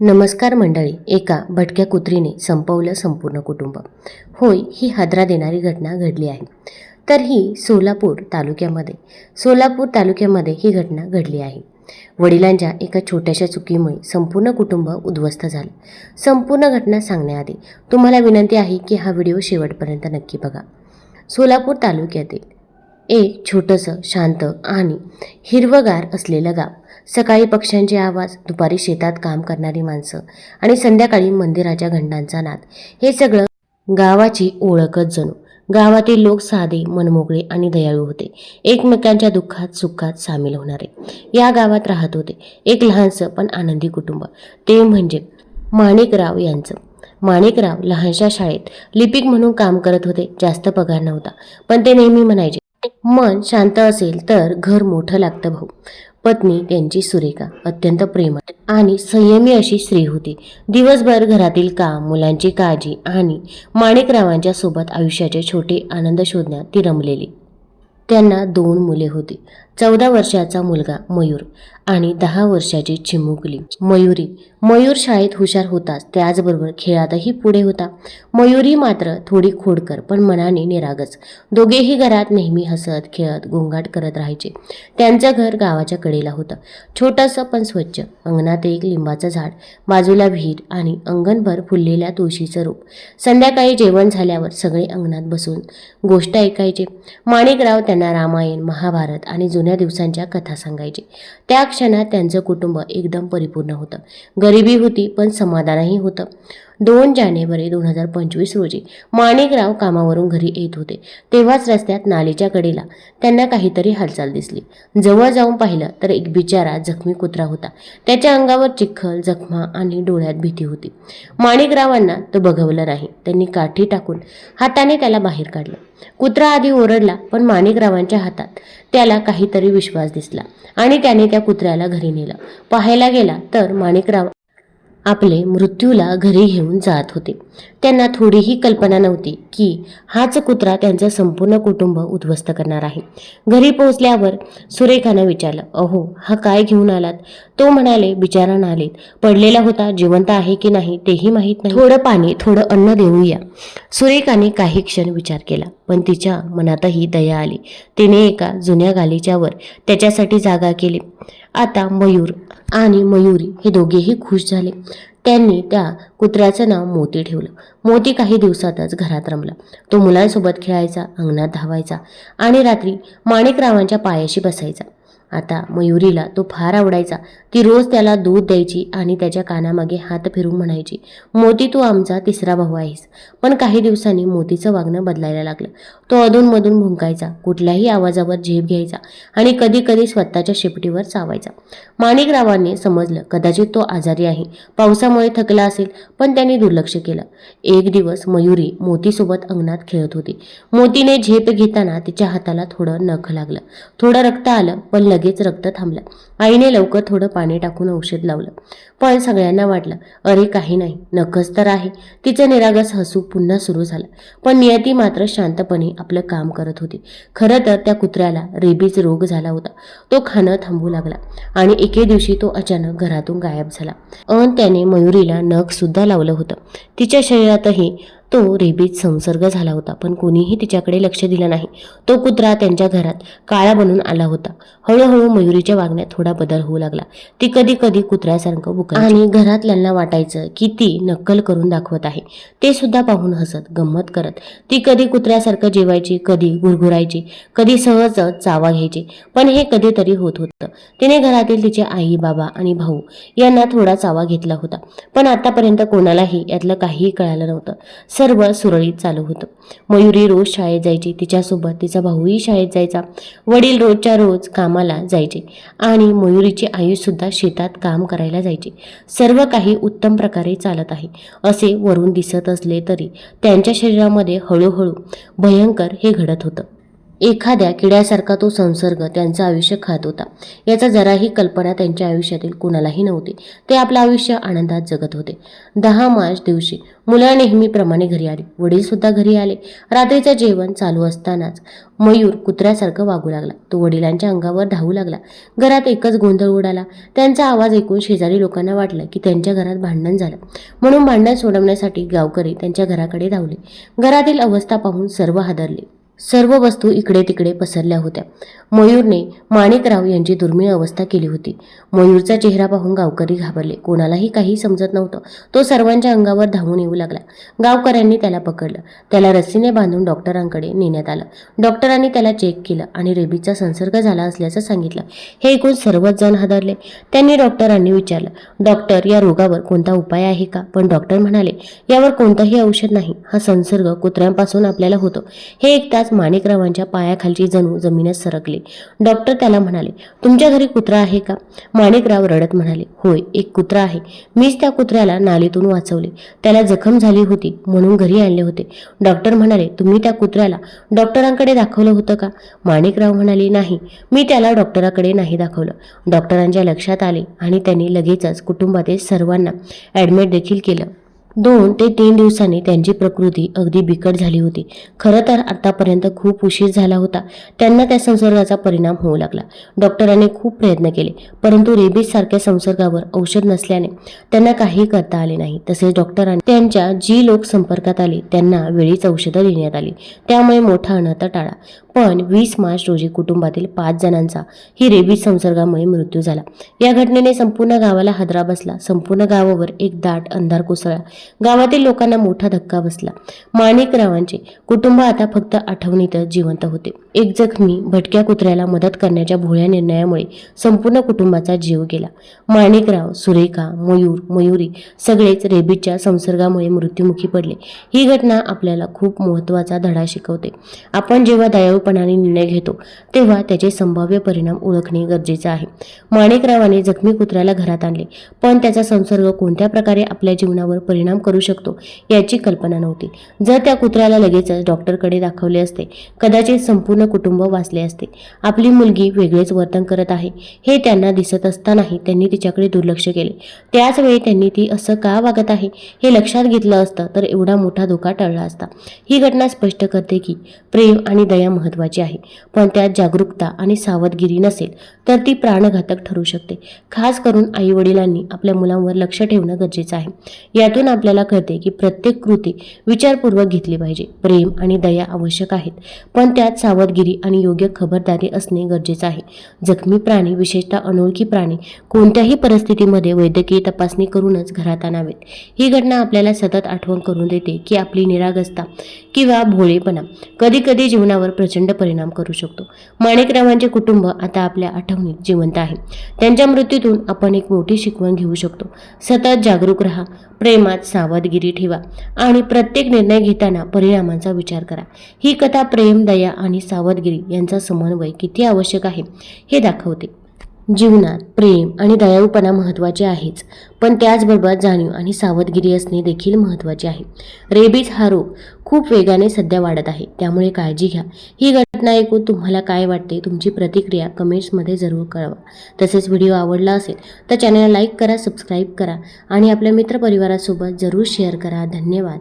नमस्कार मंडळी एका भटक्या कुत्रीने संपवलं संपूर्ण कुटुंब. होय ही हादरा देणारी घटना घडली आहे. तर ही सोलापूर तालुक्यामध्ये सोलापूर तालुक्यामध्ये ही घटना घडली आहे. वडिलांच्या एका छोट्याशा चुकीमुळे संपूर्ण कुटुंब उद्ध्वस्त झालं. संपूर्ण घटना सांगण्याआधी तुम्हाला विनंती आहे की हा व्हिडिओ शेवटपर्यंत नक्की बघा. सोलापूर तालुक्यातील एक छोटंसं शांत आणि हिरवगार असलेलं गाव. सकाळी पक्ष्यांचे आवाज दुपारी शेतात काम करणारी माणसं आणि संध्याकाळी मंदिराच्या घंटांचा नाद. हे सगळं गावाची ओळखच जणू. गावातील लोक साधे मनमोकळे आणि दयाळू होते. एकमेकांच्या दुःखात सुखात सामील होणारे. या गावात राहत होते. एक लहानसं पण आनंदी कुटुंब. ते म्हणजे माणिकराव यांचं. माणिकराव लहानशा शाळेत लिपिक म्हणून काम करत होते. जास्त पगार नव्हता. पण ते नेहमी म्हणायचे मन शांत असेल तर घर मोठं लागतं भाऊ. पत्नी त्यांची सुरेखा अत्यंत प्रेमळ आणि संयमी अशी स्त्री होती. दिवसभर घरातील काम मुलांची काळजी आणि माणिकरावांच्या सोबत आयुष्याचे छोटे आनंद शोधण्यात ती रमलेली. त्यांना दोन मुले होती. चौदा वर्षाचा मुलगा मयूर आणि दहा वर्षाची चिमुकली. मयुरी मयूर शाळेत हुशार होताच त्याचबरोबर खेळातही पुढे होता. मयुरी मात्र थोडी खोडकर पण मनाने निरागस. दोघेही घरात नेहमी हसत खेळत गोंगाट करत राहायचे. त्यांचं घर गावाच्या कडेला होतं. छोटंसं पण स्वच्छ. अंगणात एक लिंबाचं झाड बाजूला विहीर आणि अंगणभर फुललेल्या तुळशीचं रोप. संध्याकाळी जेवण झाल्यावर सगळे अंगणात बसून गोष्ट ऐकायचे. माणिकराव त्यांना रामायण महाभारत आणि जुने जुन्या दिवसांच्या कथा सांगायचे. त्या क्षणात त्यांचं कुटुंब एकदम परिपूर्ण होतं. गरिबी होती पण समाधानही होतं. दोन जानेवारी दोन हजार पंचवीस रोजी माणिकराव कामावरून घरी येत होते. तेव्हाच रस्त्यात नालीच्या कडेला त्यांना काहीतरी हालचाल दिसली. जवळ जाऊन पाहिलं तर एक बिचारा जखमी कुत्रा होता. त्याच्या अंगावर चिखल जखमा आणि डोळ्यात भीती होती. माणिकरावांना तो बघवलं नाही. त्यांनी काठी टाकून हाताने त्याला बाहेर काढलं. कुत्रा आधी ओरडला पण माणिकरावांच्या हातात त्याला काहीतरी विश्वास दिसला आणि त्याने त्या कुत्र्याला घरी नेलं. पाहायला गेला तर माणिकराव आपले मृत्यूला घरी घेऊन जात होते. त्यांना थोडीही कल्पना नव्हती की हाच कुत्रा त्यांचं संपूर्ण कुटुंब उद्ध्वस्त करणार आहे. घरी पोहोचल्यावर सुरेखानं विचारलं अहो हा काय घेऊन आलात? तो म्हणाले बिचारा आलेत पडलेला होता जिवंत आहे की नाही तेही माहीत नाही. थोडं पाणी थोडं अन्न देऊया. सुरेखाने काही क्षण विचार केला. पण तिच्या मनातही दया आली. तिने एका जुन्या गालीच्यावर त्याच्यासाठी जागा केली. आता मयूर आणि मयुरी हे दोघेही खुश झाले. त्यांनी त्या कुत्र्याचं नाव मोती ठेवलं. मोती काही दिवसातच घरात रमला. तो मुलांसोबत खेळायचा अंगणात धावायचा आणि रात्री माणिकरावांच्या पायाशी बसायचा. आता मयुरीला तो फार आवडायचा ती रोज त्याला दूध द्यायची आणि त्याच्या कानामागे हात फिरून म्हणायची मोती तू आमचा तिसरा भाऊ आहेस. पण काही दिवसांनी मोतीचं वागणं बदलायला लागलं. तो अधूनमधून भुंकायचा कुठल्याही आवाजावर झेप घ्यायचा आणि कधी कधी स्वतःच्या शेपटीवर चावायचा. माणिकरावांनी समजलं कदाचित तो आजारी आहे पावसामुळे थकला असेल पण त्यांनी दुर्लक्ष केलं. एक दिवस मयुरी मोतीसोबत अंगणात खेळत होती. मोतीने झेप घेताना तिच्या हाताला थोडं नख लागलं. थोडं रक्त आलं पण लगेच रक्त थांबलं. आईने लवकर थोडं पाणी टाकून औषध लावलं. पण सगळ्यांना वाटलं अरे काही नाही नकच तर आहे. तिचं निरागस हसू पुन्हा सुरू झालं. पण नियती मात्र शांतपणे आपलं काम करत होती. खरं तर त्या कुत्र्याला रेबीज रोग झाला होता. तो खाणं थांबू लागला आणि एके दिवशी तो अचानक घरातून गायब झाला. अन त्याने मयुरीला नख सुद्धा लावलं होतं. तिच्या शरीरातही तो रेबीज संसर्ग झाला होता पण कोणीही तिच्याकडे लक्ष दिलं नाही. तो कुत्रा त्यांच्या घरात काळा बनून आला होता. हळूहळू मयुरीच्या वागण्यात थोडा बदल होऊ लागला. ती कधी कधी कुत्र्यासारखं बुक आणि घरातल्यांना वाटायचं की ती नक्कल करून दाखवत आहे. ते सुद्धा पाहून हसत गंमत करत. ती कधी कुत्र्यासारखं जेवायची कधी गुरगुरायची कधी सहज चावा घ्यायची पण हे कधीतरी होत होतं. तिने घरातील तिचे आई बाबा आणि भाऊ यांना थोडा चावा घेतला होता. पण आतापर्यंत कोणालाही यातलं काहीही कळालं नव्हतं. सर्व सुरळीत चालू होतं. मयुरी रोज शाळेत जायची तिच्यासोबत तिचा भाऊही शाळेत जायचा. वडील रोजच्या रोज कामाला जायचे आणि मयुरीची आईसुद्धा शेतात काम करायला जायची. सर्व काही उत्तम प्रकारे चालत आहे असे वरून दिसत असले तरी त्यांच्या शरीरामध्ये हळूहळू भयंकर हे घडत होतं. एखाद्या किड्यासारखा तो संसर्ग त्यांचं आयुष्य खात होता. याचा जराही कल्पना त्यांच्या आयुष्यातील कुणालाही नव्हती. ते आपलं आयुष्य आनंदात जगत होते. दहा मार्च दिवशी मुलं नेहमीप्रमाणे घरी आली. वडील सुद्धा घरी आले. रात्रीचं जेवण चालू असतानाच मयूर कुत्र्यासारखं वागू लागला. तो वडिलांच्या अंगावर धावू लागला. घरात एकच गोंधळ उडाला. त्यांचा आवाज ऐकून शेजारी लोकांना वाटलं की त्यांच्या घरात भांडण झालं. म्हणून भांडण सोडवण्यासाठी गावकरी त्यांच्या घराकडे धावले. घरातील अवस्था पाहून सर्व हादरले. सर्व वस्तू इकडे तिकडे पसरल्या होत्या. मयूरने माणिकराव यांची दुर्मिळ अवस्था केली होती. मयूरचा चेहरा पाहून गावकरी घाबरले. कोणालाही काही समजत नव्हतं. तो सर्वांच्या अंगावर धावून येऊ लागला. गावकऱ्यांनी त्याला पकडलं. त्याला रस्सीने बांधून डॉक्टरांकडे नेण्यात आलं. डॉक्टरांनी त्याला चेक केलं आणि रेबीजचा संसर्ग झाला असल्याचं सांगितलं. हे ऐकून सर्वच जण हादरले. त्यांनी डॉक्टरांनी विचारलं डॉक्टर या रोगावर कोणता उपाय आहे का? पण डॉक्टर म्हणाले यावर कोणतंही औषध नाही. हा संसर्ग कुत्र्यांपासून आपल्याला होतो. हे ऐकताच माणिकरावांच्या पायाखालची जणू जमीनच सरकली. डॉक्टर त्याला म्हणाले तुमच्या घरी कुत्रा आहे का? माणिकराव रडत म्हणाले होय एक कुत्रा आहे. मीच त्या कुत्र्याला नालीतून वाचवले. त्याला जखम झाली होती म्हणून घरी आणले होते. डॉक्टर म्हणाले तुम्ही त्या कुत्र्याला डॉक्टरांकडे दाखवलं होतं का? माणिकराव म्हणाले नाही मी त्याला डॉक्टराकडे नाही दाखवलं. डॉक्टरांच्या लक्षात आले आणि त्यांनी लगेचच कुटुंबातील सर्वांना ॲडमिट देखील केलं. दोन ते तीन दिवसांनी त्यांची प्रकृती अगदी बिकट झाली होती. खरं तर आतापर्यंत खूप उशीर झाला होता. त्यांना त्या संसर्गाचा परिणाम होऊ लागला. डॉक्टरांनी खूप प्रयत्न केले परंतु रेबीज सारख्या संसर्गावर औषध नसल्याने त्यांना काही करता आले नाही. तसेच डॉक्टरांनी त्यांच्या जी लोक संपर्कात आले त्यांना वेळीच औषधं देण्यात आली. त्यामुळे मोठा अनर्थ टाळा. पण वीस मार्च रोजी कुटुंबातील पाच जणांचा ही रेबीज संसर्गामुळे मृत्यू झाला. या घटनेने संपूर्ण गावाला हादरा बसला. संपूर्ण गावावर एक दाट अंधार कोसळला. गावातील लोकांना मोठा धक्का बसला. माणिकरावांचे कुटुंब आता फक्त आठवणीतच जिवंत होते. एक जखमी भटक्या कुत्र्याला मदत करण्याच्या भोळ्या निर्णयामुळे संपूर्ण कुटुंबाचा जीव गेला. माणिकराव सुरेखा मयूर मयुरी सगळेच रेबीजच्या संसर्गामुळे मृत्युमुखी पडले. ही घटना आपल्याला खूप महत्त्वाचा धडा शिकवते. आपण जेव्हा दयाळूपणाने निर्णय घेतो तेव्हा त्याचे संभाव्य परिणाम ओळखणे गरजेचे आहे. माणिकरावाने जखमी कुत्र्याला घरात आणले पण त्याचा संसर्ग कोणत्या प्रकारे आपल्या जीवनावर परिणाम परिणाम करू शकतो याची कल्पना नव्हती. जर त्या कुत्र्याला लगेचच डॉक्टरकडे दाखवले असते कदाचित संपूर्ण कुटुंब वाचले असते. आपली मुलगी वेगळेच वर्तन करत आहे. हे त्यांना दिसत असतानाही त्यांनी तिच्याकडे दुर्लक्ष केले. त्याचवेळी त्यांनी ती असं का वागत आहे? हे लक्षात घेतलं असतं तर एवढा मोठा धोका टळला असता. ही घटना स्पष्ट करते की प्रेम आणि दया महत्त्वाची आहे. पण त्यात जागरूकता आणि सावधगिरी नसेल तर ती प्राणघातक ठरू शकते. खास करून आई वडिलांनी आपल्या मुलांवर लक्ष ठेवणं गरजेचं आहे. यातून आपल्याला कळते की प्रत्येक कृती विचारपूर्वक घेतली पाहिजे. प्रेम आणि दया आवश्यक आहेत. पण त्यात सावधगिरी आणि योग्य खबरदारी असणे गरजेचं आहे. जखमी प्राणी विशेषतः अनोळखी प्राणी कोणत्याही परिस्थितीमध्ये वैद्यकीय तपासणी करूनच घरात आणावेत. ही घटना आपल्याला सतत आठवण करून देते की आपली निरागसता किंवा भोळेपणा कधी कधी जीवनावर प्रचंड परिणाम करू शकतो. माणिकरावांचे कुटुंब आता आपल्या आठवणीत जिवंत आहे. त्यांच्या मृत्यूतून आपण एक मोठी शिकवण घेऊ शकतो. सतत जागरूक राहा. प्रेमात सावधगिरी ठेवा आणि प्रत्येक निर्णय घेताना परिणामांचा विचार करा. ही कथा प्रेम दया आणि सावधगिरी यांचा समन्वय किती आवश्यक आहे हे दाखवते. जीवनात प्रेम आणि दयाळूपणा महत्त्वाचे आहेच पण त्याचबरोबर जाणीव आणि सावधगिरी असणे देखील महत्त्वाचे आहे. रेबीज हा रोग खूप वेगाने सध्या वाढत आहे. त्यामुळे काळजी घ्या. ही घटना ऐकून तुम्हाला काय वाटते तुमची प्रतिक्रिया कमेंट्समध्ये जरूर कळवा. तसेच व्हिडिओ आवडला असेल तर चॅनलला लाईक करा सबस्क्राईब करा आणि आपल्या मित्रपरिवारासोबत जरूर शेअर करा. धन्यवाद.